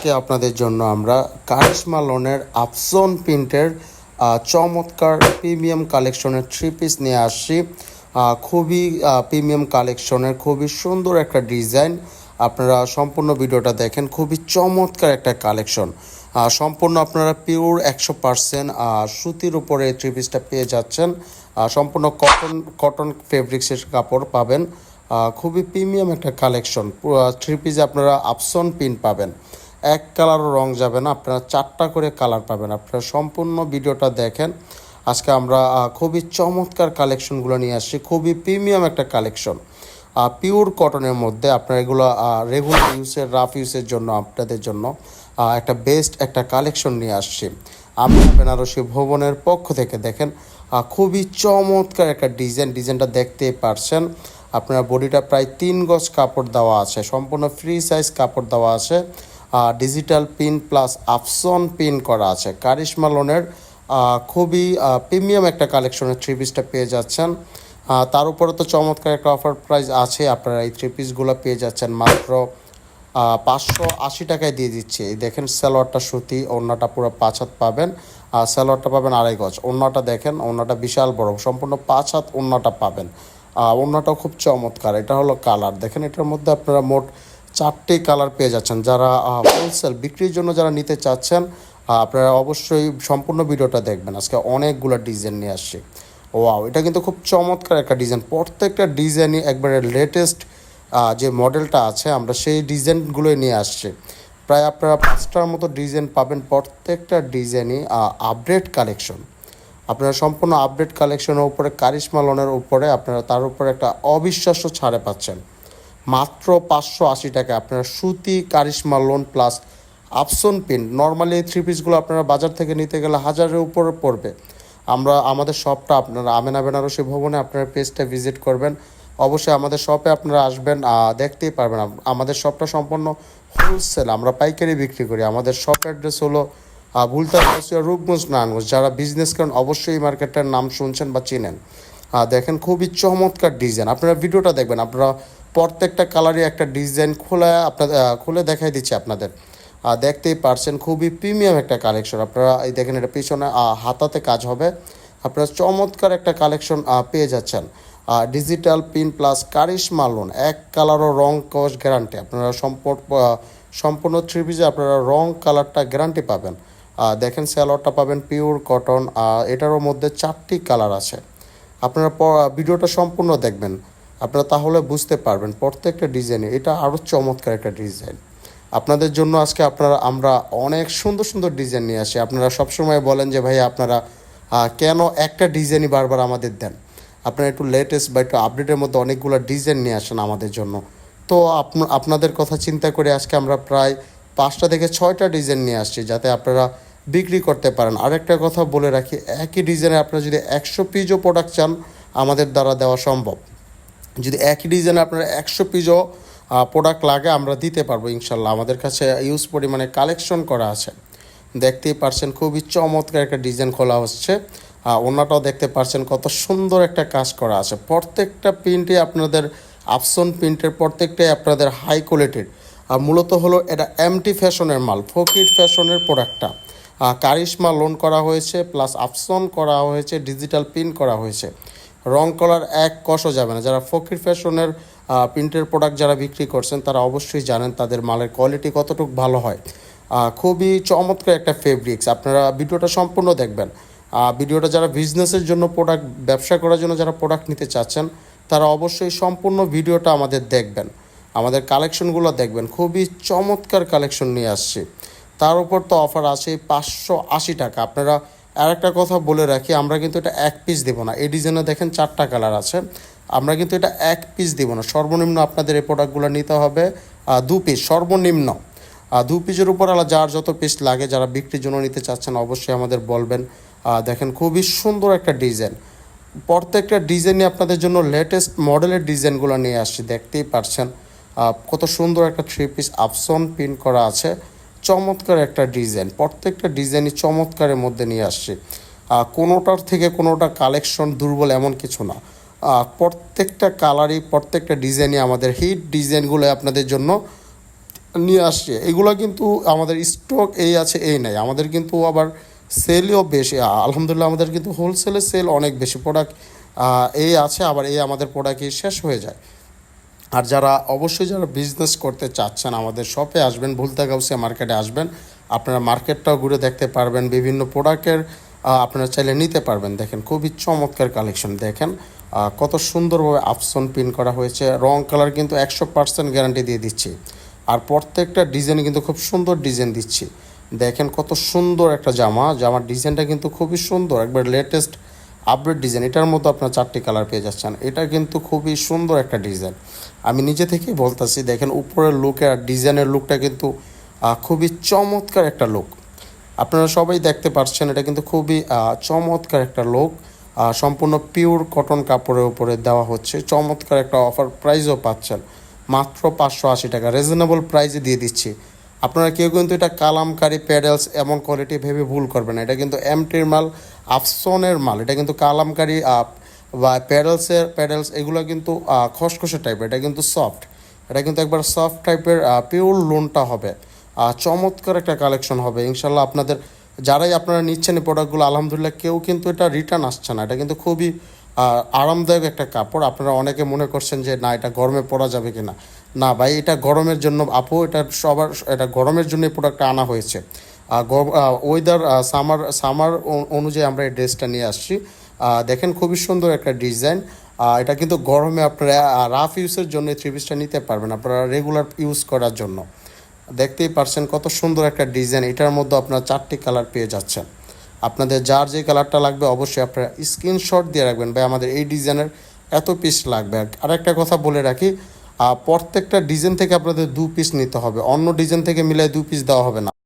আজকে আপনাদের জন্য আমরা কারিশমা লোনের আফসন প্রিন্টের চমৎকার প্রিমিয়াম কালেকশনের থ্রি পিস নিয়ে আসছি। খুবই প্রিমিয়াম কালেকশনের খুবই সুন্দর একটা ডিজাইন। আপনারা সম্পূর্ণ ভিডিওটা দেখেন, খুবই চমৎকার একটা কালেকশন। সম্পূর্ণ আপনারা পিওর একশো পার্সেন্ট সুতির উপরে থ্রি পিসটা পেয়ে যাচ্ছেন। সম্পূর্ণ কটন কটন ফেব্রিক্সের কাপড় পাবেন। খুবই প্রিমিয়াম একটা কালেকশন। থ্রি পিসে আপনারা আপসন পিন পাবেন। এক কালারও রং যাবে না, আপনারা চারটা করে কালার পাবেন। আপনারা সম্পূর্ণ ভিডিওটা দেখেন। আজকে আমরা খুবই চমৎকার কালেকশনগুলো নিয়ে আসছি, খুবই প্রিমিয়াম একটা কালেকশন। পিওর কটনের মধ্যে আপনারা এগুলো রেগুলার ইউজের রাফ ইউজের জন্য আপনাদের জন্য একটা বেস্ট একটা কালেকশন নিয়ে আসছি। আমি বেনারসি ভবনের পক্ষ থেকে দেখেন খুবই চমৎকার একটা ডিজাইন, ডিজাইনটা দেখতেই পারছেন। আপনার বডিটা প্রায় তিন গজ কাপড় দেওয়া আছে, সম্পূর্ণ ফ্রি সাইজ কাপড় দেওয়া আছে। Digital pin plus option pin করা আছে। কারিশমা লোনের খুবই প্রিমিয়াম একটা কালেকশনের থ্রি পিসটা পেয়ে যাচ্ছেন। তার উপরে তো চমৎকার একটা অফার প্রাইস আছে। আপনারা এই থ্রি পিসগুলো পেয়ে যাচ্ছেন মাত্র পাঁচশো আশি টাকায় দিয়ে দিচ্ছে। এই দেখেন সালোয়ারটা সুতি, ওড়নাটা পুরো পাঁচ হাত পাবেন। আর সালোয়ারটা পাবেন আড়াই গজ। ওড়নাটা দেখেন, ওড়নাটা বিশাল বড়, সম্পূর্ণ পাঁচ হাত ওড়নাটা পাবেন। ওড়নাটাও খুব চমৎকার। এটা হলো কালার দেখেন এটার মধ্যে আপনারা মোট চারটে কালার পেয়ে যাচ্ছেন। যারা হোলসেল বিক্রির জন্য যারা নিতে চাচ্ছেন আপনারা অবশ্যই সম্পূর্ণ ভিডিওটা দেখবেন। আজকে অনেকগুলো ডিজাইন নিয়ে আসছি। ওয়াও এটা কিন্তু খুব চমৎকার একটা ডিজাইন প্রত্যেকটা ডিজাইনই একবারে লেটেস্ট যে মডেলটা আছে, আমরা সেই ডিজাইনগুলোই নিয়ে আসছি। প্রায় আপনারা পাঁচটার মতো ডিজাইন পাবেন প্রত্যেকটা ডিজাইনই আপডেট কালেকশন আপনারা সম্পূর্ণ আপডেট কালেকশনের উপরে, কারিশমা লোনের উপরে আপনারা তার উপরে একটা অবিশ্বাস্য ছাড়ে পাচ্ছেন। মাত্র পাঁচশো আশি টাকা। আপনারা সুতি Karishma lawn plus option pin normally এই থ্রি পিসগুলো আপনারা বাজার থেকে নিতে গেলে হাজারের উপরে পড়বে। আমরা, আমাদের শপটা আপনারা আমেনা বেনারসি ভবনে আপনারা পেজটা ভিজিট করবেন। অবশ্যই আমাদের শপে আপনারা আসবেন দেখতেই পারবেন। আমাদের শপটা সম্পূর্ণ হোলসেল আমরা পাইকারি বিক্রি করি। আমাদের শপ অ্যাড্রেস হলো ভুলতা বসিয়া রূপগঞ্জ, নারায়ণগঞ্জ। যারা বিজনেস করেন, অবশ্যই এই মার্কেটটার নাম শুনছেন বা চিনেন। দেখেন খুবই চমৎকার ডিজাইন আপনারা ভিডিওটা দেখবেন। আপনারা প্রত্যেকটা কালারই একটা ডিজাইন খোলা আপনাদের খুলে দেখাই দিচ্ছি আপনাদের। আহ, দেখতেই পারছেন খুবই প্রিমিয়াম একটা কালেকশন। আপনারা এই দেখেন এটা পিছনে হাতাতে কাজ হবে। আপনারা চমৎকার একটা কালেকশন পেয়ে যাচ্ছেন। আর digital pin plus Karishma lawn এক কালারও রং কস গ্যারান্টি। আপনারা সম্পূর্ণ সম্পূর্ণ থ্রি পিসে আপনারা রং কালারটা গ্যারান্টি পাবেন। দেখেন স্যালোয়ারটা পাবেন পিওর কটন এটারও মধ্যে চারটি কালার আছে। আপনারা ভিডিওটা সম্পূর্ণ দেখবেন। আপনারা তাহলে বুঝতে পারবেন প্রত্যেকটা ডিজাইনে এটা আরও চমৎকার একটা ডিজাইন। আপনাদের জন্য আজকে আপনারা, আমরা অনেক সুন্দর সুন্দর ডিজাইন নিয়ে আসি। আপনারা সবসময় বলেন যে ভাই আপনারা কেন একটা ডিজাইনই বারবার আমাদের দেন? আপনারা একটু লেটেস্ট বা একটু আপডেটের মধ্যে অনেকগুলো ডিজাইন নিয়ে আসেন আমাদের জন্য। তো আপনা- আপনাদের কথা চিন্তা করে আজকে আমরা প্রায় পাঁচটা থেকে ছয়টা ডিজাইন নিয়ে আসছি, যাতে আপনারা বিক্রি করতে পারেন। আরেকটা কথা বলে রাখি, একই ডিজাইনে আপনারা যদি একশো পিজও প্রোডাক্ট চান, আমাদের দ্বারা দেওয়া সম্ভব। যদি একই ডিজাইনে আপনার একশো পিজও প্রোডাক্ট লাগে, আমরা দিতে পারব ইনশাল্লাহ। আমাদের কাছে ইউজ পরিমাণে কালেকশন করা আছে। দেখতেই পারছেন, খুবই চমৎকার একটা ডিজাইন খোলা হচ্ছে। ওনাটাও দেখতে পারছেন কত সুন্দর একটা কাজ করা আছে। প্রত্যেকটা প্রিন্টে আপনাদের আপসন প্রিন্টের প্রত্যেকটাই আপনাদের হাই কোয়ালিটির আর মূলত হলো এটা এমটি ফ্যাশনের মাল, ফকির ফ্যাশনের প্রোডাক্টটা কারিশমা লোন করা হয়েছে প্লাস আপসন করা হয়েছে ডিজিটাল প্রিন্ট করা হয়েছে। রং কলার এক কষও যাবে না। যারা ফকির ফ্যাশনের প্রিন্টের প্রোডাক্ট যারা বিক্রি করছেন, তারা অবশ্যই জানেন তাদের মালের কোয়ালিটি কতটুকু ভালো হয়। খুবই চমৎকার একটা ফেব্রিক্স আপনারা ভিডিওটা সম্পূর্ণ দেখবেন। ভিডিওটা যারা বিজনেসের জন্য প্রোডাক্ট ব্যবসা করার জন্য যারা প্রোডাক্ট নিতে চাচ্ছেন, তারা অবশ্যই সম্পূর্ণ ভিডিওটা আমাদের দেখবেন। আমাদের কালেকশনগুলো দেখবেন। খুবই চমৎকার কালেকশন নিয়ে আসছে। তার উপর তো অফার আছে পাঁচশো আশি টাকা। আপনারা আর একটা কথা বলে রাখি, আমরা কিন্তু এটা এক পিস দেবো না। এই ডিজাইনে দেখেন চারটা কালার আছে। আমরা কিন্তু এটা এক পিস দেবো না। সর্বনিম্ন আপনাদের এই প্রোডাক্টগুলো নিতে হবে দু পিস সর্বনিম্ন। দু পিসের উপর আলা যার যত পিস লাগে, যারা বিক্রির জন্য নিতে চাচ্ছেন, অবশ্যই আমাদের বলবেন। দেখেন খুবই সুন্দর একটা ডিজাইন প্রত্যেকটা ডিজাইনই আপনাদের জন্য লেটেস্ট মডেলের ডিজাইনগুলো নিয়ে আসছি, দেখতেই পারছেন। কত সুন্দর একটা থ্রি পিস আপসন পিন করা আছে। চমৎকার একটা ডিজাইন, প্রত্যেকটা ডিজাইনই চমৎকারের মধ্যে নিয়ে আসছে। কোনোটার থেকে কোনোটা কালেকশন দুর্বল এমন কিছু না। প্রত্যেকটা কালারই, প্রত্যেকটা ডিজাইনই আমাদের হিট ডিজাইনগুলো আপনাদের জন্য নিয়ে আসছে। এগুলো কিন্তু আমাদের স্টক এই আছে, এই নাই। আমাদের কিন্তু আবার সেলও বেশি। আলহামদুলিল্লাহ আমাদের কিন্তু হোলসেলের সেল অনেক বেশি। প্রোডাক্ট এই আছে, আবার এই আমাদের প্রোডাক্টই শেষ হয়ে যায়। আর যারা অবশ্যই যারা বিজনেস করতে চাচ্ছেন, আমাদের শপে আসবেন, ভুলতা গাউসিয়া মার্কেটে আসবেন, আপনারা মার্কেটটাও ঘুরে দেখতে পারবেন, বিভিন্ন প্রোডাক্টের আপনারা চাইলে নিতে পারবেন। দেখেন, খুবই চমৎকার কালেকশন দেখেন কত সুন্দরভাবে আপসন পিন করা হয়েছে, রং কালার কিন্তু একশো পার্সেন্ট গ্যারান্টি দিয়ে দিচ্ছি। আর প্রত্যেকটা ডিজাইন কিন্তু খুব সুন্দর ডিজাইন দিচ্ছি। দেখেন, কত সুন্দর একটা জামা, জামার ডিজাইনটা কিন্তু খুবই সুন্দর। একবার লেটেস্ট আপডেট ডিজাইন এটার মধ্যে আপনার চারটি কালার পেয়ে যাচ্ছেন। এটা কিন্তু খুবই সুন্দর একটা ডিজাইন আমি নিজে থেকেই বলতেছি, দেখেন উপরের লুকে আর ডিজাইনের লুকটা কিন্তু খুবই চমৎকার একটা লুক আপনারা সবাই দেখতে পাচ্ছেন এটা কিন্তু খুবই চমৎকার একটা লুক সম্পূর্ণ পিওর কটন কাপড়ের উপরে দেওয়া হচ্ছে। চমৎকার একটা অফার প্রাইসও পাচ্ছেন। মাত্র পাঁচশো আশি টাকা। রিজনেবল প্রাইসে দিয়ে দিচ্ছি। আপনারা কেউ কিন্তু এটা কালামকারি প্যাডেলস এমন কোয়ালিটি ভেবে ভুল করবেন না। এটা কিন্তু এমটির মাল, আফসনের মাল। এটা কিন্তু কালামকারি বা প্যাডেলসের প্যাডেলস এগুলো কিন্তু খসখসে টাইপের এটা কিন্তু সফট এটা কিন্তু একবার সফট টাইপের পিওর লোনটা হবে। চমৎকার একটা কালেকশন হবে। ইনশাল্লাহ আপনাদের, যারাই আপনারা নিচ্ছেন এই প্রোডাক্টগুলো আলহামদুলিল্লাহ কেউ কিন্তু এটা রিটার্ন আসছে না। এটা কিন্তু খুবই আরামদায়ক একটা কাপড়। আপনারা অনেকে মনে করছেন যে, না, এটা গরমে পরা যাবে কিনা? না ভাই, এটা গরমের জন্য আপু, এটা সবার, এটা গরমের জন্য এই প্রোডাক্টটা আনা হয়েছে। ওয়েদার সামার সামার অনুযায়ী আমরা এই ড্রেসটা নিয়ে আসছি। দেখেন খুবই সুন্দর একটা ডিজাইন এটা কিন্তু গরমে আপনারা রাফ ইউজের জন্য থ্রি পিসটা নিতে পারবেন আপনারা রেগুলার ইউজ করার জন্য। দেখতেই পারছেন কত সুন্দর একটা ডিজাইন এটার মধ্যে আপনারা চারটি কালার পেয়ে যাচ্ছেন। আপনাদের যার যে কালারটা লাগবে অবশ্যই আপনারা স্ক্রিনশট দিয়ে রাখবেন। ভাই, আমাদের এই ডিজাইনের এত পিস লাগবে। আর একটা কথা বলে রাখি প্রত্যেকটা ডিজাইন থেকে আপনাদের দু পিস নিতে হবে। অন্য ডিজাইন থেকে মিলাই দু পিস দেওয়া হবে না।